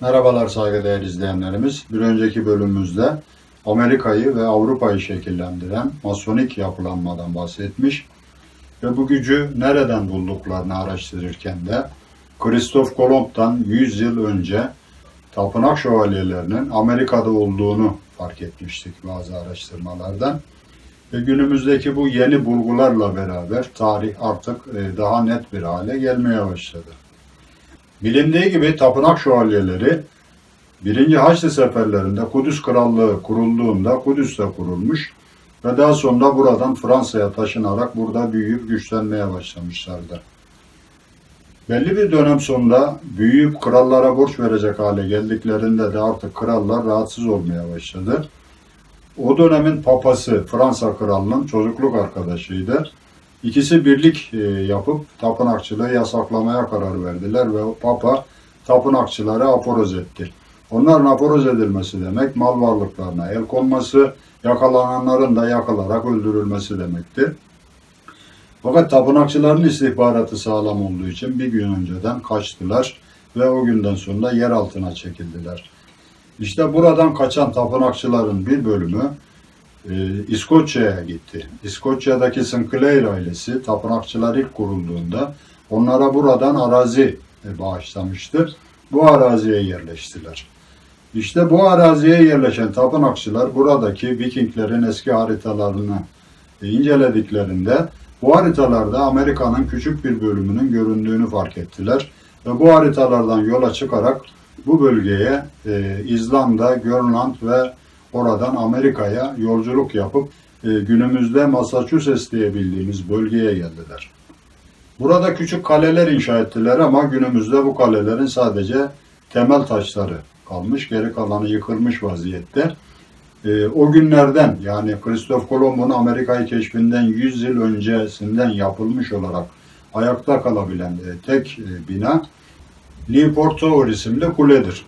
Merhabalar saygıdeğer izleyenlerimiz. Bir önceki bölümümüzde Amerika'yı ve Avrupa'yı şekillendiren masonik yapılanmadan bahsetmiş ve bu gücü nereden bulduklarını araştırırken de Kristof Kolomb'dan 100 yıl önce tapınak şövalyelerinin Amerika'da olduğunu fark etmiştik bazı araştırmalardan. Ve günümüzdeki bu yeni bulgularla beraber tarih artık e, daha net bir hale gelmeye başladı. Bilindiği gibi tapınak şövalyeleri 1. Haçlı seferlerinde Kudüs Krallığı kurulduğunda Kudüs'te kurulmuş ve daha sonra buradan Fransa'ya taşınarak burada büyüyüp güçlenmeye başlamışlardı. Belli bir dönem sonra büyüyüp krallara borç verecek hale geldiklerinde de artık krallar rahatsız olmaya başladı. O dönemin papası Fransa kralının çocukluk arkadaşıydı. İkisi birlik e, yapıp tapınakçılığı yasaklamaya karar verdiler ve Papa tapınakçıları aforoz etti. Onların aforoz edilmesi demek mal varlıklarına el konması, yakalananların da yakalarak öldürülmesi demektir. Fakat tapınakçıların istihbaratı sağlam olduğu için bir gün önceden kaçtılar ve o günden sonra yer altına çekildiler. İşte buradan kaçan tapınakçıların bir bölümü e, İskoçya'ya gitti. İskoçya'daki Sinclair ailesi tapınakçılar ilk kurulduğunda onlara buradan arazi e, bağışlamıştır. Bu araziye yerleştiler. İşte bu araziye yerleşen tapınakçılar buradaki Vikinglerin eski haritalarını e, incelediklerinde bu haritalarda Amerika'nın küçük bir bölümünün göründüğünü fark ettiler ve bu haritalardan yola çıkarak bu bölgeye e, İzlanda, Grönland ve oradan Amerika'ya yolculuk yapıp e, günümüzde Massachusetts diye bildiğimiz bölgeye geldiler. Burada küçük kaleler inşa ettiler ama günümüzde bu kalelerin sadece temel taşları kalmış, geri kalanı yıkılmış vaziyette. E, o günlerden yani Kristof Kolomb'un Amerika'yı keşfinden 100 yıl öncesinden yapılmış olarak ayakta kalabilen e, tek e, bina Newport Tower isimli kuledir.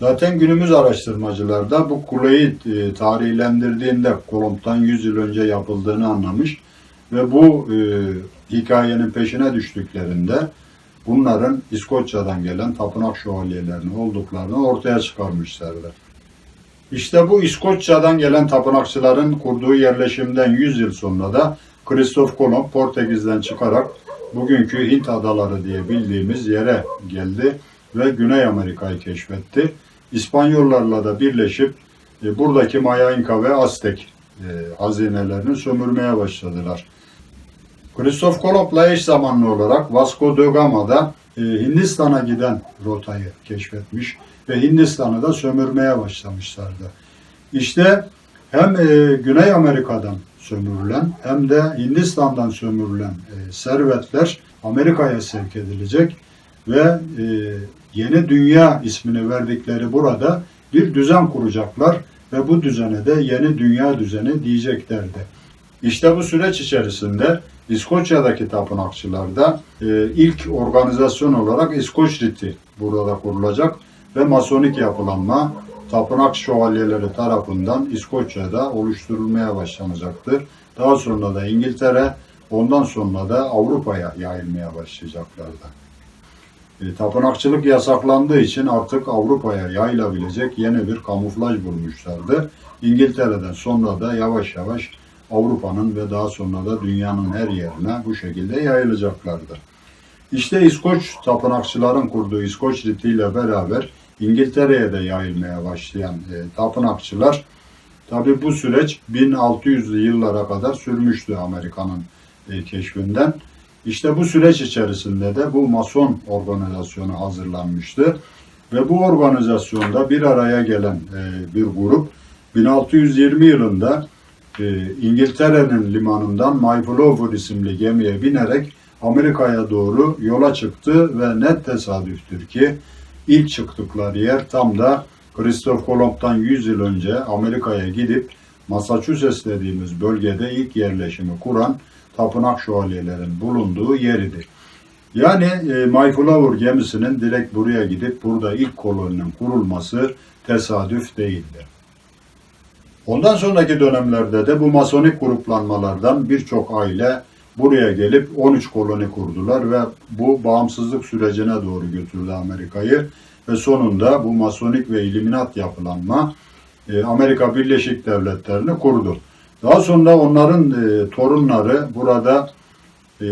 Zaten günümüz araştırmacılar da bu kuleyi e, tarihlendirdiğinde Kolomb'dan 100 yıl önce yapıldığını anlamış ve bu e, hikayenin peşine düştüklerinde bunların İskoçya'dan gelen tapınak şövalyelerinin olduklarını ortaya çıkarmışlardı. İşte bu İskoçya'dan gelen tapınakçıların kurduğu yerleşimden 100 yıl sonra da Kristof Kolomb Portekiz'den çıkarak bugünkü Hint adaları diye bildiğimiz yere geldi ve Güney Amerika'yı keşfetti. İspanyollarla da birleşip e, buradaki Maya, İnka ve Aztek e, hazinelerini sömürmeye başladılar. Kristof Kolomb'la eş zamanlı olarak Vasco da Gama da e, Hindistan'a giden rotayı keşfetmiş ve Hindistan'ı da sömürmeye başlamışlardı. İşte hem e, Güney Amerika'dan sömürülen hem de Hindistan'dan sömürülen e, servetler Amerika'ya sevk edilecek ve e, yeni dünya ismini verdikleri burada bir düzen kuracaklar ve bu düzene de yeni dünya düzeni diyeceklerdi. İşte bu süreç içerisinde İskoçya'daki tapınakçılarda e, ilk organizasyon olarak İskoç Riti burada kurulacak ve masonik yapılanma tapınak şövalyeleri tarafından İskoçya'da oluşturulmaya başlanacaktır. Daha sonra da İngiltere, ondan sonra da Avrupa'ya yayılmaya başlayacaklardı. E, tapınakçılık yasaklandığı için artık Avrupa'ya yayılabilecek yeni bir kamuflaj bulmuşlardı. İngiltere'den sonra da yavaş yavaş Avrupa'nın ve daha sonra da dünyanın her yerine bu şekilde yayılacaklardı. İşte İskoç tapınakçıların kurduğu İskoç ritiyle beraber İngiltere'ye de yayılmaya başlayan e, tapınakçılar tabi bu süreç 1600'lü yıllara kadar sürmüştü Amerika'nın e, keşfinden. İşte bu süreç içerisinde de bu Mason organizasyonu hazırlanmıştı. Ve bu organizasyonda bir araya gelen e, bir grup 1620 yılında e, İngiltere'nin limanından Mayflower isimli gemiye binerek Amerika'ya doğru yola çıktı ve net tesadüftür ki ilk çıktıkları yer tam da Kristof Kolomb'dan 100 yıl önce Amerika'ya gidip Massachusetts dediğimiz bölgede ilk yerleşimi kuran tapınak şövalyelerin bulunduğu yeridir. Yani e, Mayflower gemisinin direkt buraya gidip burada ilk koloninin kurulması tesadüf değildir. Ondan sonraki dönemlerde de bu masonik gruplanmalardan birçok aile buraya gelip 13 koloni kurdular ve bu bağımsızlık sürecine doğru götürdü Amerika'yı ve sonunda bu masonik ve illuminat yapılanma e, Amerika Birleşik Devletleri'ni kurdu. Daha sonra onların e, torunları burada e,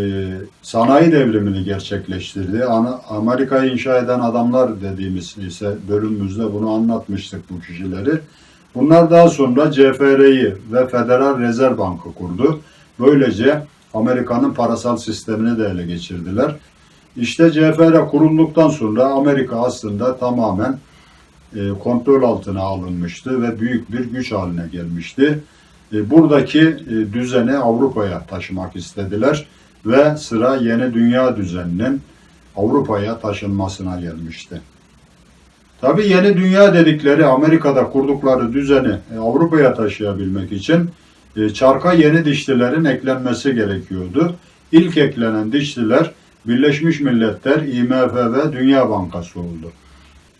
sanayi devrimini gerçekleştirdi. Ana- Amerika'yı inşa eden adamlar dediğimiz ise bölümümüzde bunu anlatmıştık bu kişileri. Bunlar daha sonra CFR'yi ve Federal Rezerv Bankı kurdu. Böylece Amerika'nın parasal sistemini de ele geçirdiler. İşte CFR kurulduktan sonra Amerika aslında tamamen e, kontrol altına alınmıştı ve büyük bir güç haline gelmişti. E, Buradaki e, düzeni Avrupa'ya taşımak istediler ve sıra yeni dünya düzeninin Avrupa'ya taşınmasına gelmişti. Tabii yeni dünya dedikleri Amerika'da kurdukları düzeni e, Avrupa'ya taşıyabilmek için çarka yeni dişlilerin eklenmesi gerekiyordu. İlk eklenen dişliler Birleşmiş Milletler, IMF ve Dünya Bankası oldu.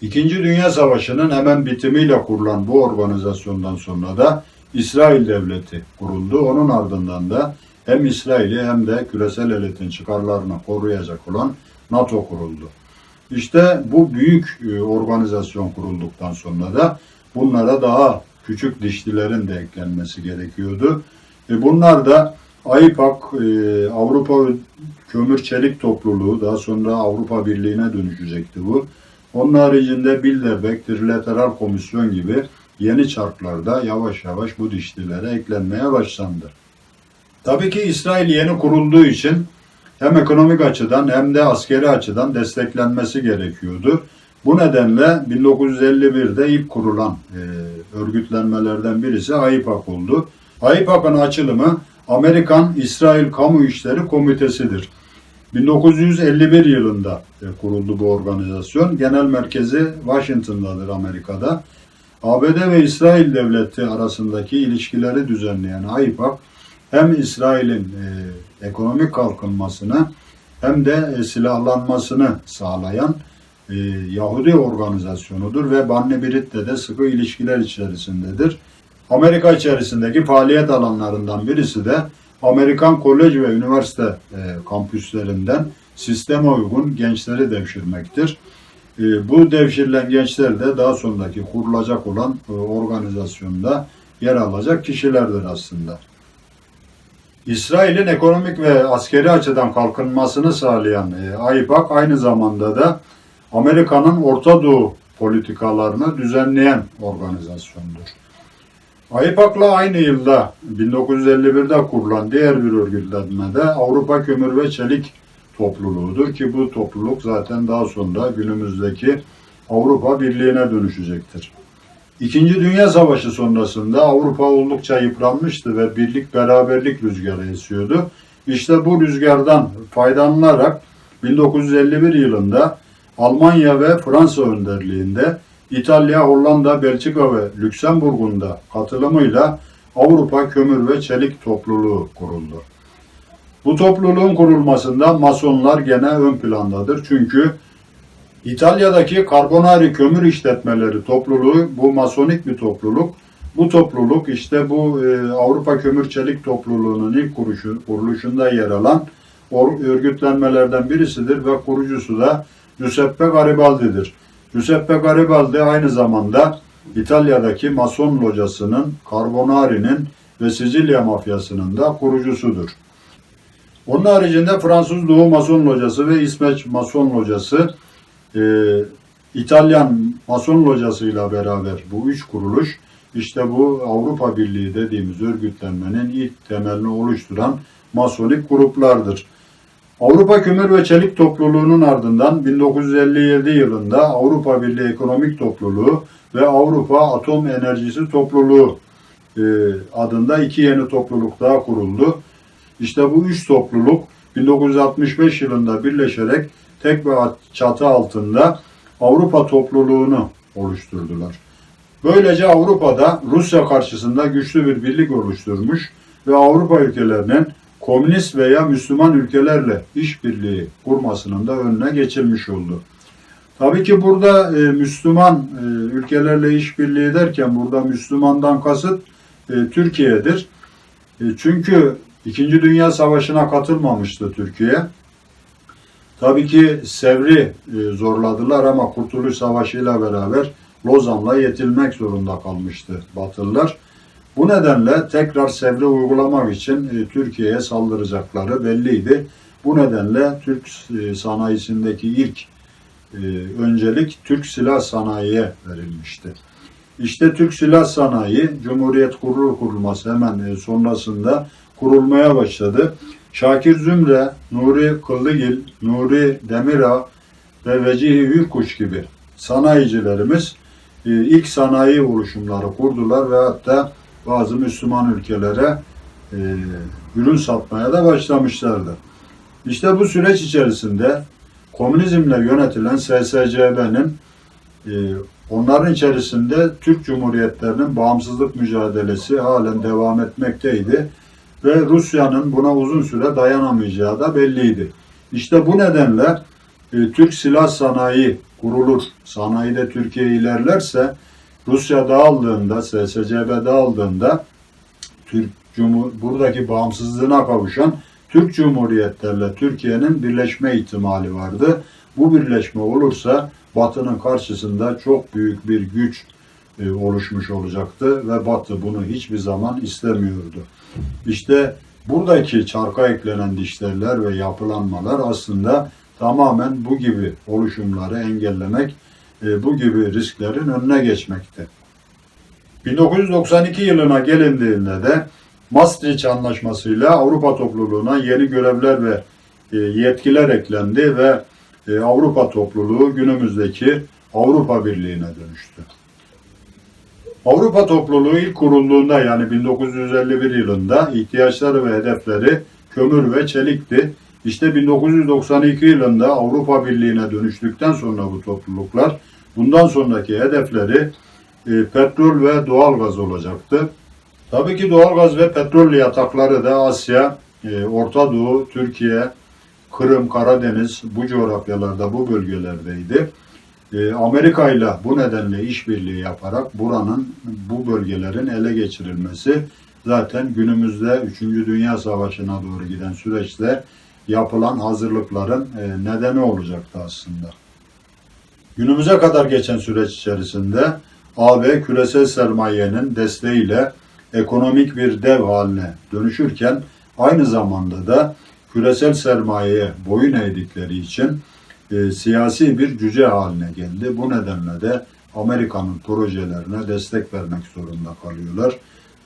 İkinci Dünya Savaşı'nın hemen bitimiyle kurulan bu organizasyondan sonra da İsrail Devleti kuruldu. Onun ardından da hem İsrail'i hem de küresel elitin çıkarlarını koruyacak olan NATO kuruldu. İşte bu büyük e, organizasyon kurulduktan sonra da bunlara daha küçük dişlilerin de eklenmesi gerekiyordu. E bunlar da AIPAK, e, Avrupa Kömür Çelik Topluluğu, daha sonra Avrupa Birliği'ne dönüşecekti bu. Onun haricinde Bilderberg, Trilateral Komisyon gibi yeni çarklarda yavaş yavaş bu dişlilere eklenmeye başlandı. Tabii ki İsrail yeni kurulduğu için hem ekonomik açıdan hem de askeri açıdan desteklenmesi gerekiyordu. Bu nedenle 1951'de ilk kurulan e, örgütlenmelerden birisi AIPAK oldu. AIPAK'ın açılımı Amerikan İsrail Kamu İşleri Komitesi'dir. 1951 yılında e, kuruldu bu organizasyon. Genel merkezi Washington'dadır Amerika'da. ABD ve İsrail devleti arasındaki ilişkileri düzenleyen AIPAK hem İsrail'in e, ekonomik kalkınmasını hem de e, silahlanmasını sağlayan e, Yahudi organizasyonudur ve Banne Birit'te de sıkı ilişkiler içerisindedir. Amerika içerisindeki faaliyet alanlarından birisi de Amerikan kolej ve üniversite e, kampüslerinden sisteme uygun gençleri devşirmektir. E, bu devşirilen gençler de daha sonraki kurulacak olan e, organizasyonda yer alacak kişilerdir aslında. İsrail'in ekonomik ve askeri açıdan kalkınmasını sağlayan e, AIPAK aynı zamanda da Amerika'nın Orta Doğu politikalarını düzenleyen organizasyondur. AIPAK'la aynı yılda 1951'de kurulan diğer bir örgütlenme de Avrupa Kömür ve Çelik Topluluğu'dur ki bu topluluk zaten daha sonra günümüzdeki Avrupa Birliği'ne dönüşecektir. İkinci Dünya Savaşı sonrasında Avrupa oldukça yıpranmıştı ve birlik beraberlik rüzgarı esiyordu. İşte bu rüzgardan faydalanarak 1951 yılında Almanya ve Fransa önderliğinde İtalya, Hollanda, Belçika ve Lüksemburg'un da katılımıyla Avrupa Kömür ve Çelik Topluluğu kuruldu. Bu topluluğun kurulmasında masonlar gene ön plandadır. Çünkü İtalya'daki Carbonari Kömür İşletmeleri topluluğu bu masonik bir topluluk. Bu topluluk işte bu e, Avrupa Kömür Çelik Topluluğu'nun ilk kuruşu, kuruluşunda yer alan or- örgütlenmelerden birisidir ve kurucusu da Giuseppe Garibaldi'dir. Giuseppe Garibaldi aynı zamanda İtalya'daki Mason locasının, Carbonari'nin ve Sicilya mafyasının da kurucusudur. Onun haricinde Fransız Doğu Mason Locası ve İsveç Mason Locası e, İtalyan Mason Locası'yla beraber bu üç kuruluş işte bu Avrupa Birliği dediğimiz örgütlenmenin ilk temelini oluşturan masonik gruplardır. Avrupa Kömür ve Çelik Topluluğu'nun ardından 1957 yılında Avrupa Birliği Ekonomik Topluluğu ve Avrupa Atom Enerjisi Topluluğu e, adında iki yeni topluluk daha kuruldu. İşte bu üç topluluk 1965 yılında birleşerek tek bir çatı altında Avrupa topluluğunu oluşturdular. Böylece Avrupa'da Rusya karşısında güçlü bir birlik oluşturmuş ve Avrupa ülkelerinin komünist veya Müslüman ülkelerle işbirliği kurmasının da önüne geçilmiş oldu. Tabii ki burada e, Müslüman e, ülkelerle işbirliği derken burada Müslümandan kasıt e, Türkiye'dir. E, çünkü İkinci Dünya Savaşı'na katılmamıştı Türkiye. Tabii ki Sevr'i e, zorladılar ama Kurtuluş Savaşı ile beraber Lozan'la yetilmek zorunda kalmıştı Batılılar. Bu nedenle tekrar Sevr'i uygulamak için e, Türkiye'ye saldıracakları belliydi. Bu nedenle Türk e, sanayisindeki ilk öncelik Türk silah sanayiye verilmişti. İşte Türk Silah Sanayi Cumhuriyet kurulur kurulması hemen sonrasında kurulmaya başladı. Şakir Zümre, Nuri Kıllıgil, Nuri Demirağ ve Vecihi Hürkuş gibi sanayicilerimiz e, ilk sanayi oluşumları kurdular ve hatta bazı Müslüman ülkelere e, ürün satmaya da başlamışlardı. İşte bu süreç içerisinde komünizmle yönetilen SSCB'nin e, onların içerisinde Türk Cumhuriyetlerinin bağımsızlık mücadelesi halen devam etmekteydi ve Rusya'nın buna uzun süre dayanamayacağı da belliydi. İşte bu nedenle e, Türk silah sanayi kurulur, sanayide Türkiye ilerlerse Rusya dağıldığında, SSCB dağıldığında Türk Cumhur buradaki bağımsızlığına kavuşan Türk Cumhuriyetlerle Türkiye'nin birleşme ihtimali vardı. Bu birleşme olursa Batı'nın karşısında çok büyük bir güç e, oluşmuş olacaktı ve Batı bunu hiçbir zaman istemiyordu. İşte buradaki çarka eklenen dişlerler ve yapılanmalar aslında tamamen bu gibi oluşumları engellemek, e, bu gibi risklerin önüne geçmekte. 1992 yılına gelindiğinde de Maastricht Anlaşması'yla Avrupa topluluğuna yeni görevler ve e, yetkiler eklendi ve e, Avrupa topluluğu günümüzdeki Avrupa Birliği'ne dönüştü. Avrupa topluluğu ilk kurulduğunda yani 1951 yılında ihtiyaçları ve hedefleri kömür ve çelikti. İşte 1992 yılında Avrupa Birliği'ne dönüştükten sonra bu topluluklar bundan sonraki hedefleri e, petrol ve doğalgaz olacaktı. Tabii ki doğalgaz ve petrol yatakları da Asya, e, Orta Doğu, Türkiye, Kırım, Karadeniz bu coğrafyalarda, bu bölgelerdeydi. E, Amerika ile bu nedenle işbirliği yaparak buranın, bu bölgelerin ele geçirilmesi zaten günümüzde 3. Dünya Savaşı'na doğru giden süreçte yapılan hazırlıkların e, nedeni olacaktı aslında. Günümüze kadar geçen süreç içerisinde AB küresel sermayenin desteğiyle ekonomik bir dev haline dönüşürken aynı zamanda da küresel sermayeye boyun eğdikleri için e, siyasi bir cüce haline geldi. Bu nedenle de Amerika'nın projelerine destek vermek zorunda kalıyorlar.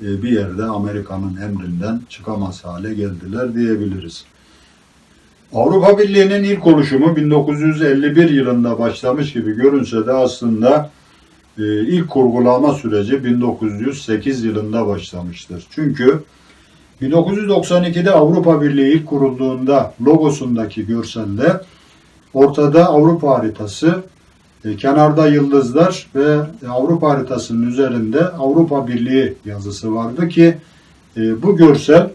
E, bir yerde Amerika'nın emrinden çıkamaz hale geldiler diyebiliriz. Avrupa Birliği'nin ilk oluşumu 1951 yılında başlamış gibi görünse de aslında e, ilk kurgulama süreci 1908 yılında başlamıştır. Çünkü 1992'de Avrupa Birliği ilk kurulduğunda logosundaki görselde ortada Avrupa haritası, e, kenarda yıldızlar ve Avrupa haritasının üzerinde Avrupa Birliği yazısı vardı ki e, bu görsel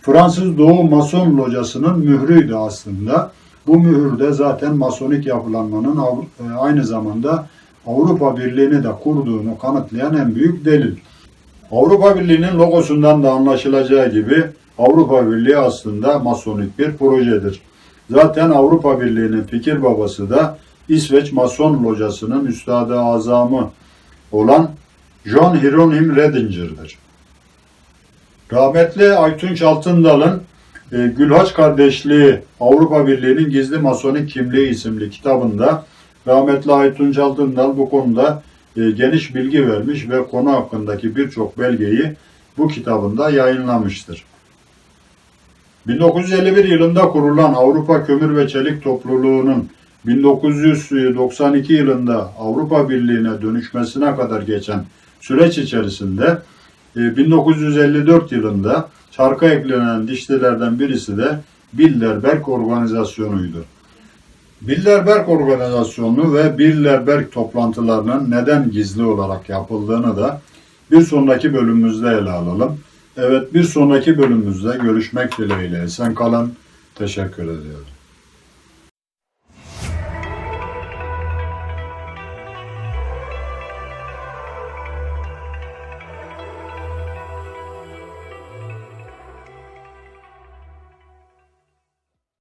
Fransız Doğu Mason Locası'nın mührüydü aslında. Bu mühürde zaten masonik yapılanmanın e, aynı zamanda Avrupa Birliği'ni de kurduğunu kanıtlayan en büyük delil. Avrupa Birliği'nin logosundan da anlaşılacağı gibi Avrupa Birliği aslında masonik bir projedir. Zaten Avrupa Birliği'nin fikir babası da İsveç Mason Locası'nın üstadı azamı olan John Hieronym Redinger'dir. Rahmetli Aytunç Altındal'ın e, Gülhaç Kardeşliği Avrupa Birliği'nin Gizli Masonik Kimliği isimli kitabında rahmetli Aytunç Altındal bu konuda e, geniş bilgi vermiş ve konu hakkındaki birçok belgeyi bu kitabında yayınlamıştır. 1951 yılında kurulan Avrupa Kömür ve Çelik Topluluğu'nun 1992 yılında Avrupa Birliği'ne dönüşmesine kadar geçen süreç içerisinde 1954 e, yılında çarka eklenen dişlilerden birisi de Bilderberg Organizasyonu'ydu. Bilderberg Organizasyonu ve Bilderberg toplantılarının neden gizli olarak yapıldığını da bir sonraki bölümümüzde ele alalım. Evet bir sonraki bölümümüzde görüşmek dileğiyle. Sen kalın. Teşekkür ediyorum.